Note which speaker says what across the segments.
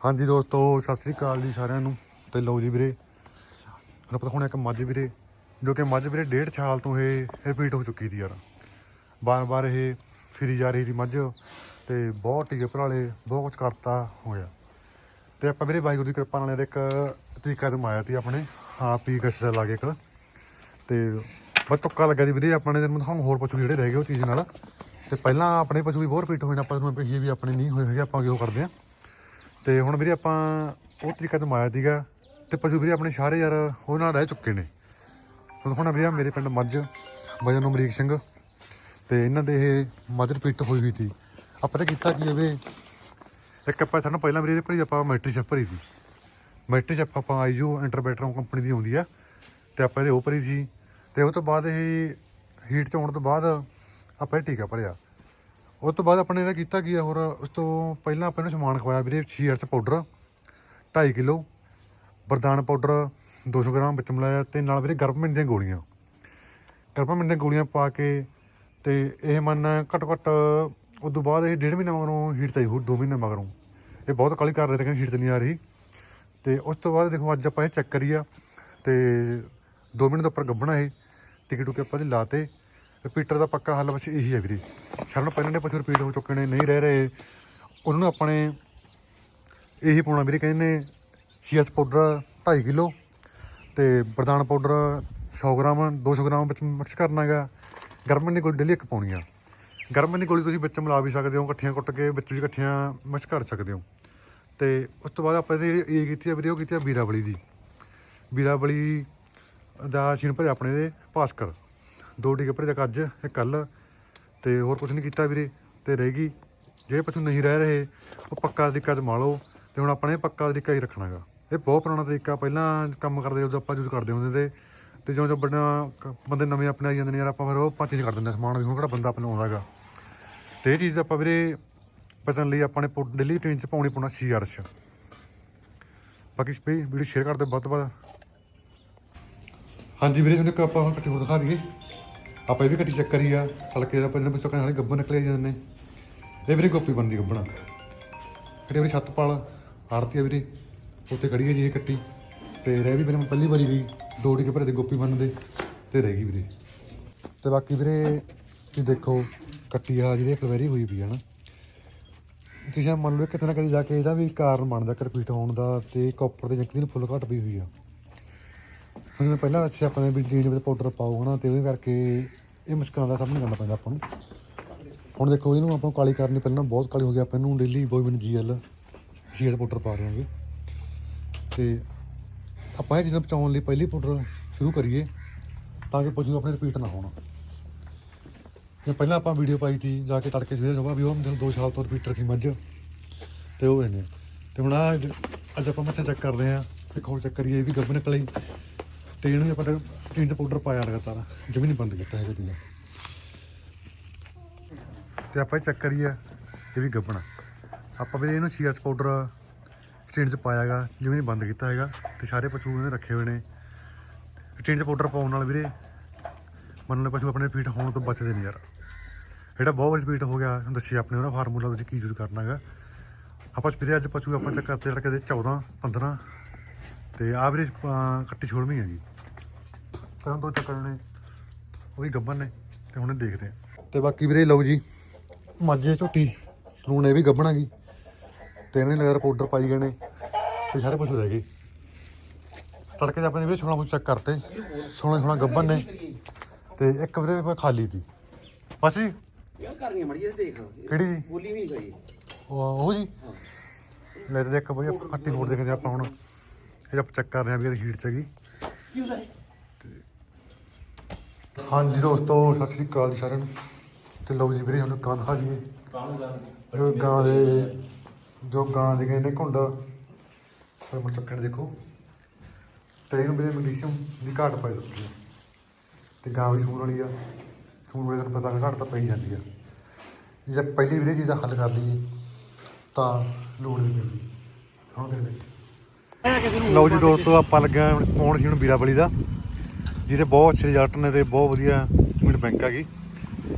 Speaker 1: ਹਾਂਜੀ ਦੋਸਤੋ, ਸਤਿ ਸ੍ਰੀ ਅਕਾਲ ਜੀ ਸਾਰਿਆਂ ਨੂੰ। ਤੇ ਲਓ ਜੀ ਵੀਰੇ ਹੁਣ ਆਪਾਂ ਹੁਣ ਇੱਕ ਮੱਝ ਵੀਰੇ, ਜੋ ਕਿ ਮੱਝ ਵੀਰੇ ਡੇਢ ਸਾਲ ਤੋਂ ਇਹ ਰਿਪੀਟ ਹੋ ਚੁੱਕੀ ਸੀ ਯਾਰ। ਬਾਰ-ਬਾਰ ਇਹ ਫਿਰੀ ਜਾ ਰਹੀ ਸੀ ਮੱਝ, ਤੇ ਬਹੁਤ ਟੀਕੇ ਭਰਾਲੇ ਬਹੁਤ ਕੁਝ ਕਰਤਾ ਹੋਇਆ। ਤੇ ਆਪਾਂ ਵੀਰੇ ਵਾਹਿਗੁਰੂ ਦੀ ਕਿਰਪਾ ਨਾਲ ਇੱਕ ਤਰੀਕਾ ਜਮਾਇਆ ਸੀ ਆਪਣੇ, ਆਪ ਹੀ ਕਸ਼ਾ ਲਾ ਕੇ ਇੱਕ। ਤੇ ਬਸ ਤੁੱਕਾ ਲੱਗਾ ਜੀ ਵੀਰੇ ਆਪਣੇ ਦਿਨ ਤੁਹਾਨੂੰ ਹੋਰ ਪਸ਼ੂ ਜਿਹੜੇ ਰਹਿ ਗਏ ਉਹ ਚੀਜ਼ ਨਾਲ। ਤੇ ਪਹਿਲਾਂ ਆਪਣੇ ਪਸ਼ੂ ਵੀ ਬਹੁਤ ਰਿਪੀਟ ਹੋਏ ਨੇ, ਆਪਾਂ ਨੂੰ ਇਹ ਵੀ ਆਪਣੇ ਨਹੀਂ ਹੋਏ ਹੈਗੇ, ਆਪਾਂ ਕਿਉਂ ਕਰਦੇ ਆ ਤੇ ਹੁਣ ਵੀਰੇ ਆਪਾਂ ਉਹ ਤਰੀਕਾ ਜਮਾਇਆ ਸੀਗਾ ਤੇ ਪਸ਼ੂ ਵੀਰੇ ਆਪਣੇ ਸਾਰੇ ਯਾਰ ਉਹ ਨਾਲ ਰਹਿ ਚੁੱਕੇ ਨੇ। ਹੁਣ ਹੁਣ ਵੀਰੇ ਮੇਰੇ ਪਿੰਡ ਮੱਝ ਵਜਨ ਅਮਰੀਕ ਸਿੰਘ ਤੇ ਇਹਨਾਂ ਦੇ ਇਹ ਮੱਝ ਰਿਪੀਟ ਹੋਈ ਹੋਈ ਸੀ। ਆਪਾਂ ਨੇ ਕੀਤਾ ਕੀ ਹੋਵੇ ਇੱਕ ਆਪਾਂ ਸਾਨੂੰ ਪਹਿਲਾਂ ਵੀਰੇ ਭਰੀ ਆਪਾਂ ਮੈਟਰੀ ਚੱਪ ਭਰੀ ਸੀ। ਮੈਟਰੀ ਚੱਪ ਆਪਾਂ ਆਈਯੂ ਇੰਟਰਬੈਟਰ ਕੰਪਨੀ ਦੀ ਆਉਂਦੀ ਆ ਤੇ ਆਪਾਂ ਇਹਦੇ ਉਹ ਭਰੀ ਸੀ। ਤੇ ਉਹ ਤੋਂ ਬਾਅਦ ਇਹ ਹੀਟ ਚ ਆਉਣ ਤੋਂ ਬਾਅਦ ਆਪਾਂ ਇਹ ਟੀਕਾ ਭਰਿਆ। ਉਸ ਤੋਂ ਬਾਅਦ ਆਪਾਂ ਨੇ ਇਹਦਾ ਕੀਤਾ ਕੀ ਆ ਹੋਰ, ਉਸ ਤੋਂ ਪਹਿਲਾਂ ਆਪਾਂ ਇਹਨੂੰ ਸਮਾਨ ਖਵਾਇਆ ਵੀਰੇ ਸ਼ੀਅਰਸ ਪਾਊਡਰ 2.5 ਕਿਲੋ ਬਰਦਾਨ ਪਾਊਡਰ 200 ਗ੍ਰਾਮ ਵਿੱਚ ਮਿਲਾਇਆ ਤੇ ਨਾਲ ਵੀਰੇ ਗਰਮੈਂਟ ਦੀਆਂ ਗੋਲੀਆਂ। ਗਰਮੈਂਟ ਦੀਆਂ ਗੋਲੀਆਂ ਪਾ ਕੇ ਤੇ ਇਹ ਮੰਨ ਘੱਟੋ ਘੱਟ ਉਸ ਤੋਂ ਬਾਅਦ ਇਹ ਡੇਢ ਮਹੀਨਾ ਮਗਰੋਂ ਹੀਟ ਚਾਹੀ ਹੋ 2 ਮਹੀਨੇ ਮਗਰੋਂ। ਇਹ ਬਹੁਤ ਕਾਲੀ ਕਰ ਰਹੇ ਤੇ ਕਹਿੰਦੇ ਹੀਟ ਤੇ ਨਹੀਂ ਆ ਰਹੀ। ਤੇ ਉਸ ਤੋਂ ਬਾਅਦ ਦੇਖੋ ਅੱਜ ਆਪਾਂ ਇਹ ਚੈੱਕ ਕਰੀਆ ਤੇ 2 ਮਿੰਟ ਦੇ ਉੱਪਰ ਗੱਬਣਾ ਇਹ ਟਿਕਟ ਟੁਕੇ ਆਪਾਂ ਜੀ ਲਾਤੇ ਰਿਪੀਟਰ ਦਾ ਪੱਕਾ ਹੱਲ ਬਸ ਇਹੀ ਹੈ ਵੀਰੇ। ਸਾਨੂੰ ਪਹਿਲਾਂ ਦੇ ਪਸ਼ੂ ਰਿਪੀਟ ਹੋ ਚੁੱਕੇ ਨੇ, ਨਹੀਂ ਰਹਿ ਰਹੇ। ਉਹਨਾਂ ਨੂੰ ਆਪਣੇ ਇਹੀ ਪਾਉਣਾ ਵੀਰੇ ਕਹਿੰਦੇ ਨੇ, ਸੀਐਸ ਪਾਊਡਰ 2.5 ਕਿਲੋ ਤੇ ਬਰਦਾਨ ਪਾਊਡਰ 100 ਗ੍ਰਾਮ 200 ਗ੍ਰਾਮ ਵਿੱਚ ਮਿਕਸ ਕਰਨਾ ਹੈਗਾ। ਗਰਮਨ ਦੀ ਗੋਲੀ ਡੇਲੀ ਇੱਕ ਪਾਉਣੀ ਆ। ਗਰਮਨ ਦੀ ਗੋਲੀ ਤੁਸੀਂ ਵਿੱਚ ਮਿਲਾ ਵੀ ਸਕਦੇ ਹੋ, ਇਕੱਠੀਆਂ ਕੁੱਟ ਕੇ ਵਿੱਚ ਵੀ ਇਕੱਠੀਆਂ ਮਿਕਸ ਕਰ ਸਕਦੇ ਹੋ। ਤੇ ਉਸ ਤੋਂ ਬਾਅਦ ਆਪਾਂ ਇਹਦੀ ਇਹ ਕੀਤੀ ਆ ਵੀਰੇ, ਉਹ ਕੀਤੀ ਆ ਬੀਰਾਬਲੀ ਦੀ। ਬੀਰਾਬਲੀ ਦਾ ਛਿਣ ਭਰਿਆ ਆਪਣੇ ਦੇ, ਭਾਸਕਰ। ਦੋ ਟੀਕੇ ਭਰੇ ਤੱਕ ਅੱਜ, ਇੱਕ ਕੱਲ ਤੇ ਹੋਰ ਕੁਝ ਨਹੀਂ ਕੀਤਾ ਵੀਰੇ, ਤੇ ਰਹਿ ਗਈ। ਜੇ ਪਸ਼ੂ ਨਹੀਂ ਰਹਿ ਰਹੇ, ਉਹ ਪੱਕਾ ਤਰੀਕਾ ਜਮਾ ਲਓ। ਤੇ ਹੁਣ ਆਪਣੇ ਪੱਕਾ ਤਰੀਕਾ ਹੀ ਰੱਖਣਾਗਾ। ਇਹ ਬਹੁਤ ਪੁਰਾਣਾ ਤਰੀਕਾ, ਪਹਿਲਾਂ ਕੰਮ ਕਰਦੇ ਜਦੋਂ ਆਪਾਂ ਯੂਜ਼ ਕਰਦੇ ਹੁੰਦੇ ਤੇ। ਤੇ ਜਿਉਂ ਜਿਉਂ ਬੜਾ ਬੰਦੇ ਨਵੇਂ ਆਪਣੇ ਆਈ ਜਾਂਦੇ ਨੇ ਯਾਰ, ਆਪਾਂ ਫਿਰ ਉਹ ਪਾਂਚੀ ਚ ਕਰ ਦਿੰਦੇ ਆ ਸਮਾਨ ਵੀ। ਹੁਣ ਕਿਹੜਾ ਬੰਦਾ ਆਪਣਾ ਆਉਂਦਾਗਾ। ਤੇ ਇਹ ਚੀਜ਼ ਆਪਾਂ ਵੀਰੇ ਪਚਣ ਲਈ ਆਪਾਂ ਨੇ ਡੇਲੀ ਰੂਟੀਨ ਚ ਪਾਉਣੀ ਪਾਉਣਾ ਸੀ ਅਰਸ਼ ਬਾਕੀ ਸਪੇ ਵੀਡੀਓ ਸ਼ੇਅਰ ਕਰ ਦਿਓ ਵੱਧ ਤੋਂ ਵੱਧ। ਹਾਂਜੀ ਵੀਰੇ ਤੁਹਾਨੂੰ ਇੱਕ ਆਪਾਂ ਹੁਣ ਕੱਟੀ ਹੋਰ ਦਿਖਾ ਦਈਏ। ਆਪਾਂ ਇਹ ਵੀ ਕੱਟੀ ਚੈੱਕ ਕਰੀ ਆ ਹਲਕੇ ਦਾ ਪਹਿਲਾਂ ਵਿੱਚੋਂ ਕਹਿੰਦੇ ਗੱਬਰ ਨਿਕਲੇ ਜਾਂਦੇ ਨੇ ਇਹ ਵੀਰੇ ਗੋਪੀ ਬਣਦੀ ਗੱਬਣਾ ਕਿਹੜੇ ਵੀਰੇ ਛੱਤਪਾਲ ਆੜਤੀ ਆ ਵੀਰੇ। ਉੱਥੇ ਖੜੀ ਹੈ ਜੀ ਇਹ ਕੱਟੀ। ਤੇ ਰਹਿ ਵੀ ਮੈਨੂੰ ਪਹਿਲੀ ਵਾਰੀ ਗਈ, ਦੋ ਕੇ ਭਰੇ ਦੇ ਗੋਪੀ ਬੰਨ ਦੇ, ਤੇ ਰਹਿ ਗਈ ਵੀਰੇ। ਤੇ ਬਾਕੀ ਵੀਰੇ, ਤੁਸੀਂ ਦੇਖੋ, ਕੱਟੀ ਆ ਜਿਹੜੀ ਕਲਵੈਰੀ ਹੋਈ ਪਈ ਹੈ ਨਾ। ਤੁਸੀਂ ਮੰਨ ਲਓ ਕਿਤੇ ਨਾ ਕਿਤੇ ਜਾ ਕੇ ਇਹਦਾ ਵੀ ਕਾਰਨ ਬਣਦਾ ਕਿ ਹੋਣ ਦਾ ਤੇ ਕਾਪਰ ਦੇ ਜੰਕੀ ਨੂੰ ਫੁੱਲ ਘਟ ਪਈ ਹੋਈ ਆ। ਹੁਣ ਮੈਂ ਪਹਿਲਾਂ ਅੱਛਾ ਆਪਾਂ ਨੇ ਵੀ ਚੀਜ਼ ਵਿੱਚ ਪਾਊਡਰ ਪਾਓ ਹਨਾ, ਤੇ ਉਹਦੇ ਕਰਕੇ ਇਹ ਮੁਸ਼ਕਲਾਂ ਦਾ ਸਾਹਮਣਾ ਕਰਨਾ ਪੈਂਦਾ ਆਪਾਂ ਨੂੰ। ਹੁਣ ਦੇਖੋ, ਇਹਨੂੰ ਆਪਾਂ ਨੂੰ ਕਾਲੀ ਕਰਨੀ ਪਹਿਲਾਂ ਬਹੁਤ ਕਾਲੀ ਹੋ ਗਿਆ ਆਪਾਂ ਇਹਨੂੰ। ਡੇਲੀ ਬੋਇਮਨ ਜੀਐਲ ਜੀਐਲ ਪਾਊਡਰ ਪਾ ਰਹੇ ਹਾਂਗੇ। ਤੇ ਆਪਾਂ ਇਹ ਚੀਜ਼ਾਂ ਬਚਾਉਣ ਲਈ ਪਹਿਲੀ ਪਾਊਡਰ ਸ਼ੁਰੂ ਕਰੀਏ ਤਾਂ ਕਿ ਪਸ਼ੂ ਆਪਣੇ ਰਿਪੀਟ ਨਾ ਹੋਣ। ਜੇ ਪਹਿਲਾਂ ਆਪਾਂ ਵੀਡੀਓ ਪਾਈ ਸੀ, ਜਾ ਕੇ ਤੜਕੇ ਸਵੇਰੇ ਜਵਾ ਵੀ ਉਹ ਮਤਲਬ 2 ਸਾਲ ਤੋਂ ਰਿਪੀਟ ਰੱਖੀ ਮੱਝ। ਤੇ ਉਹ ਇਹਨੇ। ਤੇ ਹੁਣ ਆਹ ਅੱਜ ਆਪਾਂ ਮੱਛਾ ਚੈੱਕ ਕਰਦੇ ਆਂ ਇੱਕ ਹੋਰ ਚੈੱਕ ਕਰੀਏ, ਇਹ ਵੀ ਗੱਭ ਨਿਕਲੀ ਤੇ ਇਹਨੂੰ ਆਪਾਂ ਟੀਨ ਦਾ ਪਾਊਡਰ ਪਾਇਆ ਲਗਾਤਾਰ ਜਮੀ ਨਹੀਂ ਬੰਦ ਕੀਤਾ ਹੈਗਾ ਚੀਜ਼ਾਂ ਤੇ ਆਪਾਂ ਚੈੱਕ ਕਰੀਏ, ਇਹ ਵੀ ਗੱਬਣਾ। ਆਪਾਂ ਵੀ ਇਹਨੂੰ ਸੀਐਚ ਪਾਊਡਰ ਟੀਨ 'ਚ ਪਾਇਆਗਾ ਜਿਵੇਂ ਨਹੀਂ ਬੰਦ ਕੀਤਾ ਹੈਗਾ, ਤੇ ਸਾਰੇ ਪਸ਼ੂ ਇਹਨੇ ਰੱਖੇ ਹੋਏ ਨੇ। ਟੀਨ 'ਚ ਪਾਊਡਰ ਪਾਉਣ ਨਾਲ ਵੀਰੇ, ਮੰਨ ਲਓ ਪਸ਼ੂ ਆਪਣੇ ਰਿਪੀਟ ਹੋਣ ਤੋਂ ਬਚਦੇ ਨੇ ਯਾਰ। ਜਿਹੜਾ ਬਹੁਤ ਰਿਪੀਟ ਹੋ ਗਿਆ ਹੁਣ ਦੱਸਿਆ ਆਪਣੇ ਉਹਨਾਂ ਫਾਰਮੂਲਾ ਤੁਸੀਂ ਕੀ ਯੂਜ਼ ਕਰਨਾ ਹੈਗਾ। ਆਪਾਂ ਵੀਰੇ ਅੱਜ ਪਸ਼ੂ ਆਪਾਂ ਚੈੱਕ ਕਰਦੇ ਜਿਹੜਾ ਕਦੇ 14 15 ਤੇ ਆਵਰੇਜ ਕੱਟੀ ਛੋੜਵੀਂ ਹੈਗੀ। ਕਦੋਂ ਤੋਂ ਚੱਕਣ ਨੇ ਉਹ ਵੀ ਗੱਬਨ ਨੇ ਤੇ ਹੁਣ ਦੇਖਦੇ ਆ। ਤੇ ਬਾਕੀ ਵੀਰੇ ਲਓ ਜੀ ਮਾਝੇ ਝੋਟੀ ਲੂਣ ਇਹ ਵੀ ਗੱਬਣਾ ਗਈ। ਤੇ ਇਹਨੇ ਲਗਾਤਾਰ ਪਾਊਡਰ ਪਾਈ ਗਏ ਨੇ ਤੇ ਸਾਰੇ ਪਸ਼ੂ ਰਹਿ ਗਏ। ਤੜਕੇ 'ਚ ਆਪਣੇ ਵੀਰੇ ਛੋਣਾ ਚੈੱਕ ਕਰਤੇ ਸੋਹਣਾ ਸੋਹਣਾ ਗੱਬਨ ਨੇ ਤੇ ਇੱਕ ਵੀਰੇ ਆਪਾਂ ਖਾਲੀ ਤੀ। ਬਸ ਜੀ?
Speaker 2: ਯਾਰ ਕਰਨੀ ਮੜੀ ਇਹ ਦੇਖ।
Speaker 1: ਕਿਹੜੀ ਜੀ?
Speaker 2: ਬੋਲੀ ਵੀ ਨਹੀਂ ਗਈ।
Speaker 1: ਉਹ ਜੀ? ਲੈ ਤੇ ਦੇਖ ਬਈ ਆਪਾਂ ਖੱਟੀ ਹੋਰ ਦੇਖਦੇ ਆਪਾਂ ਹੁਣ। ਇਹ ਆਪਾਂ ਚੈੱਕ ਕਰ ਰਹੇ ਆ ਵੀ ਇਹ ਹੀਟ ਚ
Speaker 2: ਦਾ
Speaker 1: ਹਾਂਜੀ ਦੋਸਤੋ ਸਤਿ ਸ੍ਰੀ ਅਕਾਲ ਜੀ ਸਾਰਿਆਂ ਨੂੰ। ਤੇ ਲਓ ਜੀ ਵੀਰੇ ਹੁਣ ਕਾਂ ਦਿਖਾ ਦਈਏ ਜੋ ਗਾਂ ਦੇ ਜੋ ਗਾਂ ਦੇ ਕਹਿੰਦੇ ਘੁੰਡ। ਤੇ ਮੈਂ ਚੱਕਣ ਦੇਖੋ। ਤੇ ਇਹਨੂੰ ਵੀਰੇ ਮੈਗਨੀਸ਼ੀਅਮ ਦੀ ਘਾਟ ਪਈ ਦਿੱਤੀ ਹੈ ਤੇ ਗਾਂ ਵੀ ਸੂਣ ਵਾਲੀ ਆ। ਸੂਣ ਵਾਲੇ ਨੂੰ ਪਤਾ ਘਾਟ ਤਾਂ ਪਈ ਜਾਂਦੀ ਆ। ਜੇ ਪਹਿਲੀ ਵੀਰੇ ਚੀਜ਼ ਦਾ ਹੱਲ ਕਰ ਲਈਏ ਤਾਂ ਲੋੜ ਨਹੀਂ ਪੈਂਦੀ ਹੁਣ ਦੇਖਦੇ ਲਓ ਜੀ ਦੋਸਤੋ ਆਪਾਂ ਲੱਗਾ ਹੁਣ ਪਾਉਣ ਸੀ ਹੁਣ ਵੀਰਾਵਲੀ ਦਾ। ਜਿਹਦੇ ਬਹੁਤ ਅੱਛੇ ਰਿਜ਼ਲਟ ਨੇ ਤੇ ਬਹੁਤ ਵਧੀਆ ਮਿੰਟ ਬੈਂਕ ਹੈਗੀ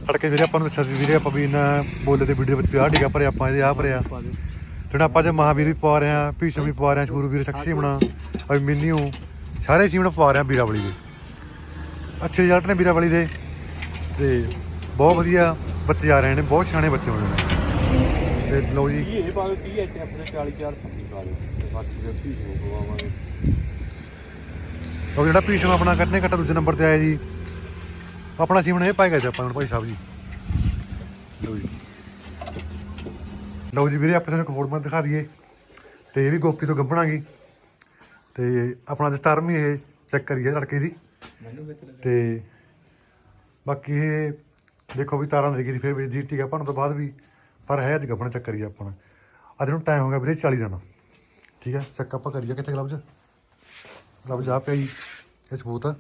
Speaker 1: ਤੜਕੇ ਵੀਰੇ ਆਪਾਂ ਨੂੰ ਦੱਸਿਆ ਸੀ ਵੀਰੇ ਆਪਾਂ ਵੀ ਇਹਨਾਂ ਬੋਲੇ ਤੇ ਵੀਡੀਓ ਵਿੱਚ ਆਹ ਟੀਕਾ ਭਰਿਆ ਆਪਾਂ ਇਹਦੇ ਆਹ ਭਰਿਆ। ਜਿਹੜਾ ਆਪਾਂ ਜੇ ਮਹਾਵੀਰ ਵੀ ਪਾ ਰਹੇ ਆ ਭੀਸ਼ਮ ਵੀ ਪਾ ਰਹੇ ਆ ਸ਼ੂਰਵੀਰ ਸ਼ਖਸੀ ਬਣਾ ਅਈ ਮਿੰਨਿਓ ਸਾਰੇ ਸੀਮਣ ਪਾ ਰਹੇ ਆ ਵੀਰਾਵਲੀ ਦੇ। ਅੱਛੇ ਰਿਜ਼ਲਟ ਨੇ ਵੀਰਾਵਲੀ ਦੇ ਤੇ ਬਹੁਤ ਵਧੀਆ ਬੱਚੇ ਆ ਰਹੇ ਨੇ ਬਹੁਤ ਸਿਆਣੇ ਬੱਚੇ ਹੋਣੇ ਨੇ। ਤੇ ਲਓ ਜੀ।
Speaker 3: ਇਹ ਪਾ ਕੇ 30 ਐਚ ਆਪਣੇ 40 4 ਸੰਦੀ ਪਾ ਦੇ ਬਾਕੀ ਦੇ 30 ਨੂੰ ਪਵਾਵਾਂਗੇ।
Speaker 1: ਉਹ ਜਿਹੜਾ ਭੀਸ਼ਮ ਆਪਣਾ ਕੱਟਨੇ ਕੱਟਾ ਦੂਜੇ ਨੰਬਰ ਤੇ ਆਇਆ ਜੀ। ਆਪਣਾ ਸੀਮਣ ਇਹ ਪਾਏਗਾ ਜੀ ਆਪਾਂ ਨੂੰ ਭਾਈ ਸਾਹਿਬ ਜੀ। ਲਓ ਜੀ। ਲਓ ਜੀ ਵੀਰੇ ਆਪਾਂ ਤੁਹਾਨੂੰ ਇੱਕ ਹੋਰ ਮਤ ਦਿਖਾ ਦਈਏ। ਤੇ ਇਹ ਵੀ ਗੋਪੀ ਤੋਂ ਗੱਭਣਾਗੀ ਤੇ ਆਪਣਾ ਦਸਤਾਰ ਵੀ ਇਹ ਚੈੱਕ ਕਰੀਏ ਲੜਕੇ ਦੀ। ਤੇ ਬਾਕੀ ਇਹ ਦੇਖੋ ਵੀ ਤਾਰਾਂ ਦੇ ਗਈ ਫਿਰ ਵੀ ਜੀ ਟੀਕਾ ਭਰਨ ਤੋਂ ਬਾਅਦ ਵੀ ਪਰ ਹੈ ਅੱਜ ਗੱਭਣ ਚੱਕ ਕਰੀਏ ਆਪਾਂ ਨੇ। ਅੱਜ ਨੂੰ ਟਾਈਮ ਹੋ ਗਿਆ ਵੀਰੇ 40 ਦਿਨ ਠੀਕ ਹੈ ਚੱਕ ਆਪਾਂ ਕਰੀਏ ਕਿੱਥੇ ਗਲਵਜ ਗਲਵਜ ਆ ਪਿਆ ਜੀ ਇਹ ਸਬੂਤ ਆ।